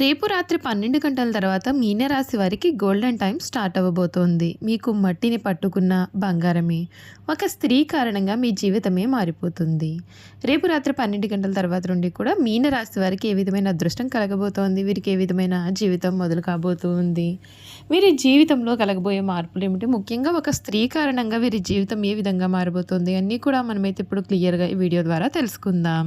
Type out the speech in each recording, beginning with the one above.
రేపు రాత్రి పన్నెండు గంటల తర్వాత మీనరాశి వారికి గోల్డెన్ టైం స్టార్ట్ అవ్వబోతోంది. మీకు మట్టిని పట్టుకున్న బంగారమే. ఒక స్త్రీ కారణంగా మీ జీవితమే మారిపోతుంది. రేపు రాత్రి పన్నెండు గంటల తర్వాత నుండి కూడా మీనరాశి వారికి ఏ విధమైన అదృష్టం కలగబోతోంది? వీరికి ఏ విధమైన జీవితం మొదలు కాబోతుంది? వీరి జీవితంలో కలగబోయే మార్పులు ఏమిటి? ముఖ్యంగా ఒక స్త్రీ కారణంగా వీరి జీవితం ఏ విధంగా మారిపోతుంది అన్నీ కూడా మనమైతే ఇప్పుడు క్లియర్గా ఈ వీడియో ద్వారా తెలుసుకుందాం.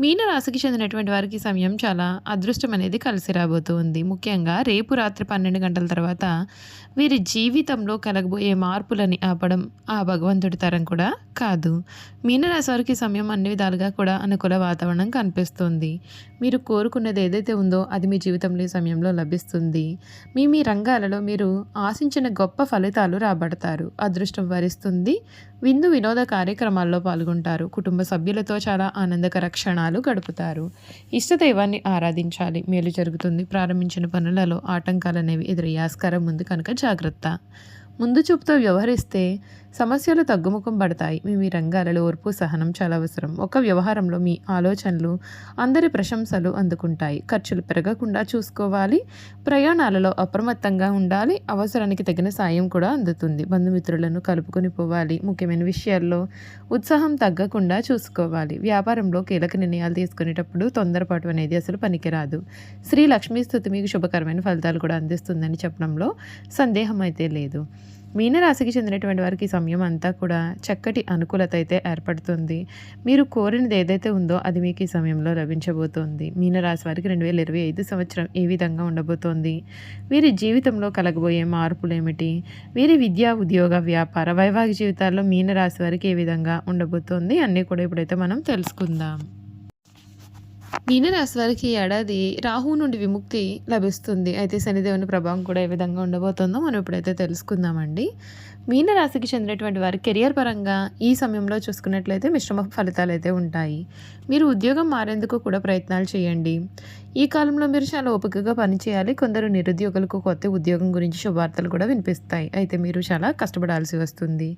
మీనరాశికి చెందినటువంటి వారికి సమయం చాలా అదృష్టం అనేది కలిసి రాబోతుంది. ముఖ్యంగా రేపు రాత్రి పన్నెండు గంటల తర్వాత వీరి జీవితంలో కలగబోయే మార్పులని ఆపడం ఆ భగవంతుడి తరం కూడా కాదు. మీనరాశి వారికి సమయం అన్ని విధాలుగా కూడా అనుకూల వాతావరణం కనిపిస్తుంది. మీరు కోరుకున్నది ఏదైతే ఉందో అది మీ జీవితంలో ఈ సమయంలో లభిస్తుంది. మీ మీ రంగాలలో మీరు ఆశించిన గొప్ప ఫలితాలు రాబడతారు. అదృష్టం వరిస్తుంది. విందు వినోద కార్యక్రమాల్లో పాల్గొంటారు. కుటుంబ సభ్యులతో చాలా ఆనందకర క్షణాలు గడుపుతారు. ఇష్టదైవాన్ని ఆరాధించాలి. మేలు జరుగుతుంది. ప్రారంభించిన పనులలో ఆటంకాలు అనేవి ఎదురయ్యే ఆస్కారం ఉంది కనుక జాగ్రత్త. ముందు చూపుతో వ్యవహరిస్తే సమస్యలు తగ్గుముఖం పడతాయి. మీ మీ రంగాలలో ఓర్పు సహనం చాలా అవసరం. ఒక వ్యవహారంలో మీ ఆలోచనలు అందరి ప్రశంసలు అందుకుంటాయి. ఖర్చులు పెరగకుండా చూసుకోవాలి. ప్రయాణాలలో అప్రమత్తంగా ఉండాలి. అవసరానికి తగిన సాయం కూడా అందుతుంది. బంధుమిత్రులను కలుపుకొని పోవాలి. ముఖ్యమైన విషయాల్లో ఉత్సాహం తగ్గకుండా చూసుకోవాలి. వ్యాపారంలో కీలక నిర్ణయాలు తీసుకునేటప్పుడు తొందరపాటు అనేది అసలు పనికిరాదు. శ్రీ లక్ష్మీ స్థుతి మీకు శుభకరమైన ఫలితాలు కూడా అందిస్తుందని చెప్పడంలో సందేహం అయితే లేదు. మీనరాశికి చెందినటువంటి వారికి సమయం అంతా కూడా చక్కటి అనుకూలత అయితే ఏర్పడుతుంది. మీరు కోరినది ఏదైతే ఉందో అది మీకు ఈ సమయంలో లభించబోతోంది. మీనరాశి వారికి రెండు వేల ఇరవై ఐదు సంవత్సరం ఏ విధంగా ఉండబోతోంది? వీరి జీవితంలో కలగబోయే మార్పులు ఏమిటి? వీరి విద్యా ఉద్యోగ వ్యాపార వైవాహిక జీవితాల్లో మీనరాశి వారికి ఏ విధంగా ఉండబోతోంది? అన్నీ కూడా ఇప్పుడైతే మనం తెలుసుకుందాం. మీనరాశి వారికి ఏడాది రాహు నుండి విముక్తి లభిస్తుంది. అయితే శనిదేవుని ప్రభావం కూడా ఏ విధంగా ఉండబోతుందో మనం ఇప్పుడైతే తెలుసుకుందామండి. మీనరాశికి చెందినటువంటి వారి కెరియర్ పరంగా ఈ సమయంలో చూసుకున్నట్లయితే మిశ్రమ ఫలితాలు అయితే ఉంటాయి. మీరు ఉద్యోగం మారేందుకు కూడా ప్రయత్నాలు చేయండి. ఈ కాలంలో మీరు చాలా ఓపికగా పనిచేయాలి కొందరు నిరుద్యోగులకు కొత్త ఉద్యోగం గురించి శుభార్తలు కూడా వినిపిస్తాయి. అయితే మీరు చాలా కష్టపడాల్సి వస్తుంది.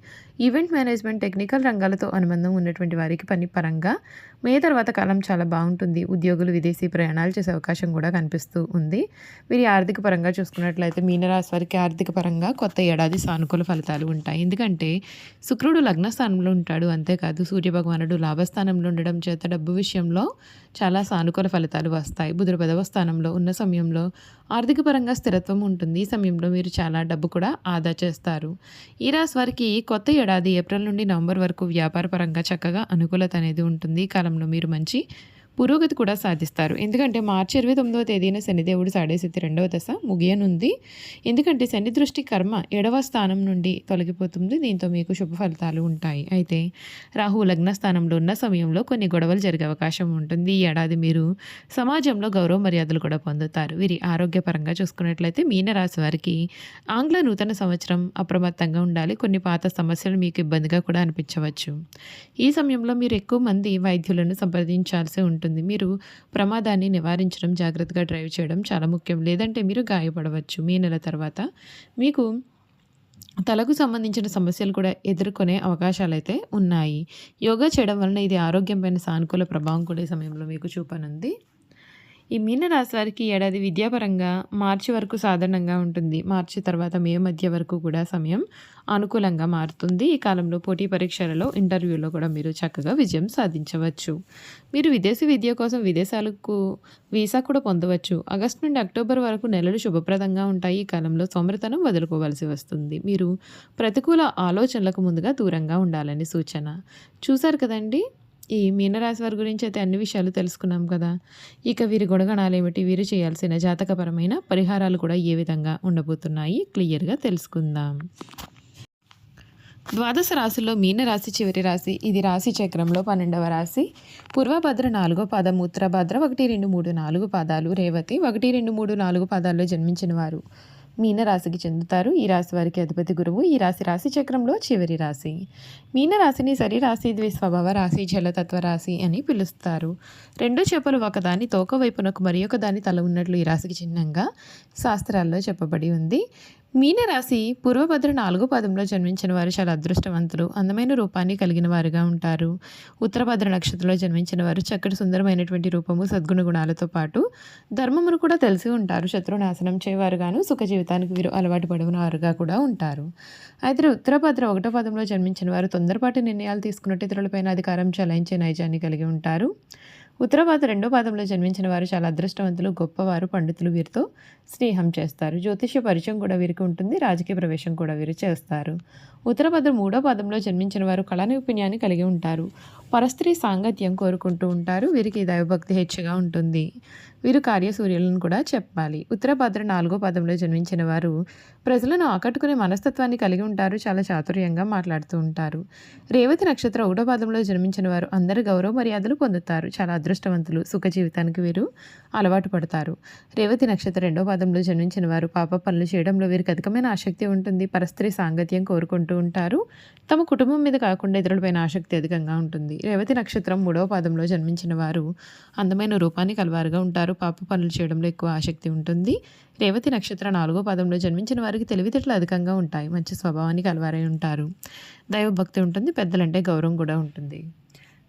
ఈవెంట్ మేనేజ్మెంట్ టెక్నికల్ రంగాలతో అనుబంధం ఉన్నటువంటి వారికి పని పరంగా మే తర్వాత కాలం చాలా బాగుంటుంది. ఉద్యోగులు విదేశీ ప్రయాణాలు చేసే అవకాశం కూడా కనిపిస్తూ ఉంది. మీరు ఆర్థిక పరంగా చూసుకున్నట్లయితే మీనరాశి వారికి ఆర్థిక పరంగా కొత్త ఏడాది సానుకూల ఫలితాలు ఉంటాయి. ఎందుకంటే శుక్రుడు లగ్న స్థానంలో ఉంటాడు. అంతేకాదు సూర్యభగవానుడు లాభస్థానంలో ఉండడం చేత డబ్బు విషయంలో చాలా సానుకూల ఫలితాలు వస్తాయి. బుధుడు పదవ స్థానంలో ఉన్న సమయంలో ఆర్థిక పరంగా స్థిరత్వం ఉంటుంది. ఈ సమయంలో మీరు చాలా డబ్బు కూడా ఆదా చేస్తారు. ఈ రాశి వారికి కొత్త ఏడాది ఏప్రిల్ నుండి నవంబర్ వరకు వ్యాపార పరంగా చక్కగా అనుకూలత అనేది ఉంటుంది. ఈ కాలంలో మీరు మంచి పురోగతి కూడా సాధిస్తారు. ఎందుకంటే మార్చి ఇరవై తొమ్మిదవ తేదీన శనిదేవుడు సాడేసిద్ధి రెండవ దశ ముగియనుంది. ఎందుకంటే శని దృష్టి కర్మ ఏడవ స్థానం నుండి తొలగిపోతుంది. దీంతో మీకు శుభ ఫలితాలు ఉంటాయి. అయితే రాహు లగ్న స్థానంలో ఉన్న సమయంలో కొన్ని గొడవలు జరిగే అవకాశం ఉంటుంది. ఈ ఏడాది మీరు సమాజంలో గౌరవ మర్యాదలు కూడా పొందుతారు. వీరి ఆరోగ్యపరంగా చూసుకున్నట్లయితే మీనరాశి వారికి ఆంగ్ల నూతన సంవత్సరం అప్రమత్తంగా ఉండాలి. కొన్ని పాత సమస్యలు మీకు ఇబ్బందిగా కూడా అనిపించవచ్చు. ఈ సమయంలో మీరు ఎక్కువ మంది వైద్యులను సంప్రదించాల్సి ఉంటుంది. ఉంటుంది. మీరు ప్రమాదాన్ని నివారించడం జాగ్రత్తగా డ్రైవ్ చేయడం చాలా ముఖ్యం. లేదంటే మీరు గాయపడవచ్చు మీ నెల తర్వాత. మీకు తలకు సంబంధించిన సమస్యలు కూడా ఎదుర్కొనే అవకాశాలు అయితే ఉన్నాయి. యోగా చేయడం వలన ఇది ఆరోగ్యంపైన సానుకూల ప్రభావం కూడా ఈ సమయంలో మీకు చూపనుంది. ఈ మీనరాశి వారికి ఏడాది విద్యాపరంగా మార్చి వరకు సాధారణంగా ఉంటుంది. మార్చి తర్వాత మే మధ్య వరకు కూడా సమయం అనుకూలంగా మారుతుంది. ఈ కాలంలో పోటీ పరీక్షలలో ఇంటర్వ్యూలో కూడా మీరు చక్కగా విజయం సాధించవచ్చు. మీరు విదేశీ విద్య కోసం విదేశాలకు వీసా కూడా పొందవచ్చు. ఆగస్టు నుండి అక్టోబర్ వరకు నెలలు శుభప్రదంగా ఉంటాయి. ఈ కాలంలో సోమరితనం వదులుకోవాల్సి వస్తుంది. మీరు ప్రతికూల ఆలోచనలకు ముందుగా దూరంగా ఉండాలని సూచన. చూశారు కదండి? ఈ మీనరాశి వారి గురించి అయితే అన్ని విషయాలు తెలుసుకున్నాం కదా. ఇక వీరి గుణగణాలు ఏమిటి? వీరు చేయాల్సిన జాతకపరమైన పరిహారాలు కూడా ఏ విధంగా ఉండబోతున్నాయి? క్లియర్గా తెలుసుకుందాం. ద్వాదశ రాశుల్లో మీనరాశి చివరి రాశి ఇది రాశి చక్రంలో పన్నెండవ రాశి. పూర్వభద్ర నాలుగో పాదం ఉత్తరభద్ర ఒకటి రెండు మూడు నాలుగు పాదాలు రేవతి ఒకటి రెండు మూడు నాలుగు పాదాల్లో జన్మించిన వారు మీన రాశికి చెందుతారు. ఈ రాశి వారికి అధిపతి గురువు. ఈ రాశి రాశి చక్రంలో చివరి రాశి. మీనరాశిని సరిరాశి సరి రాశి ద్విస్వభావ రాశి జలతత్వ రాశి అని పిలుస్తారు. రెండు చేపలు ఒకదాని తోక వైపునకు మరి ఒక దాని తల ఉన్నట్లు ఈ రాశికి చిహ్నంగా శాస్త్రాల్లో చెప్పబడి ఉంది. మీనరాశి పూర్వభద్ర నాలుగో పదంలో జన్మించిన వారు చాలా అదృష్టవంతులు. అందమైన రూపాన్ని కలిగిన వారుగా ఉంటారు. ఉత్తరభద్ర నక్షత్రంలో జన్మించిన వారు చక్కటి సుందరమైనటువంటి రూపము సద్గుణ గుణాలతో పాటు ధర్మమును కూడా తెలిసి ఉంటారు. శత్రునాశనం చేయవారుగాను సుఖజీవితం జీవితానికి వీరు అలవాటు పడిన వారుగా కూడా ఉంటారు. అయితే ఉత్తరభద్ర ఒకటో పదంలో జన్మించిన వారు తొందరపాటు నిర్ణయాలు తీసుకున్నట్టు ఇతరులపైన అధికారం చలాయించే నైజాన్ని కలిగి ఉంటారు. ఉత్తరపాద రెండో పాదంలో జన్మించిన వారు చాలా అదృష్టవంతులు గొప్పవారు పండితులు వీరితో స్నేహం చేస్తారు. జ్యోతిష్య పరిచయం కూడా వీరికి ఉంటుంది రాజకీయ ప్రవేశం కూడా వీరు చేస్తారు. ఉత్తరభద్ర మూడో పాదంలో జన్మించిన వారు కళా నైపుణ్యాన్ని కలిగి ఉంటారు. పరస్త్రీ సాంగత్యం కోరుకుంటూ ఉంటారు వీరికి దైవభక్తి హెచ్చుగా ఉంటుంది. వీరు కార్యసూర్యులను కూడా చెప్పాలి. ఉత్తరభద్ర నాలుగో పదంలో జన్మించిన వారు ప్రజలను ఆకట్టుకునే మనస్తత్వాన్ని కలిగి ఉంటారు చాలా చాతుర్యంగా మాట్లాడుతూ ఉంటారు. రేవతి నక్షత్ర ఒకటో పదంలో జన్మించిన వారు అందరు గౌరవ మర్యాదలు పొందుతారు. చాలా అదృష్టవంతులు సుఖ జీవితానికి వీరు అలవాటు పడతారు. రేవతి నక్షత్ర రెండో పదంలో జన్మించిన వారు పాప పనులు చేయడంలో వీరికి అధికమైన ఆసక్తి ఉంటుంది. పరస్త్రీ సాంగత్యం కోరుకుంటూ ఉంటారు. తమ కుటుంబం మీద కాకుండా ఇతరులపైన ఆసక్తి అధికంగా ఉంటుంది. రేవతి నక్షత్రం మూడవ పాదంలో జన్మించిన వారు అందమైన రూపాన్ని కలవారుగా ఉంటారు. పాప పనులు చేయడంలో ఎక్కువ ఆసక్తి ఉంటుంది. రేవతి నక్షత్ర నాలుగో పదంలో జన్మించిన వారికి తెలివితేటలు అధికంగా ఉంటాయి. మంచి స్వభావానికి అలవారై ఉంటారు. దైవభక్తి ఉంటుంది. పెద్దలంటే గౌరవం కూడా ఉంటుంది.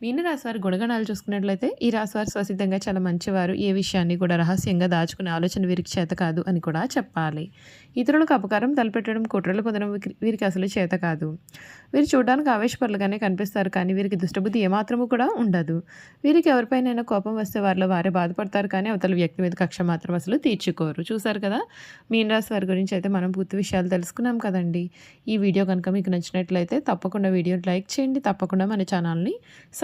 మీనరాశి వారి గుణగణాలు చూసుకున్నట్లయితే ఈ రాశివారు స్వసిద్ధంగా చాలా మంచివారు. ఏ విషయాన్ని కూడా రహస్యంగా దాచుకునే ఆలోచన వీరికి చేత కాదు అని కూడా చెప్పాలి. ఇతరులకు అపకారం తలపెట్టడం కుట్రలు పొందడం వీరికి అసలు చేత కాదు. వీరు చూడడానికి ఆవేశపరులుగానే కనిపిస్తారు కానీ వీరికి దుష్టబుద్ధి ఏమాత్రము కూడా ఉండదు. వీరికి ఎవరిపైనైనా కోపం వస్తే వారిలో వారే బాధపడతారు కానీ అవతల వ్యక్తి మీద కక్ష మాత్రం అసలు తీర్చుకోరు. చూసారు కదా? మీనరాశి వారి గురించి అయితే మనం పూర్తి విషయాలు తెలుసుకున్నాం కదండి. ఈ వీడియో కనుక మీకు నచ్చినట్లయితే తప్పకుండా వీడియోని లైక్ చేయండి. తప్పకుండా మన ఛానల్ని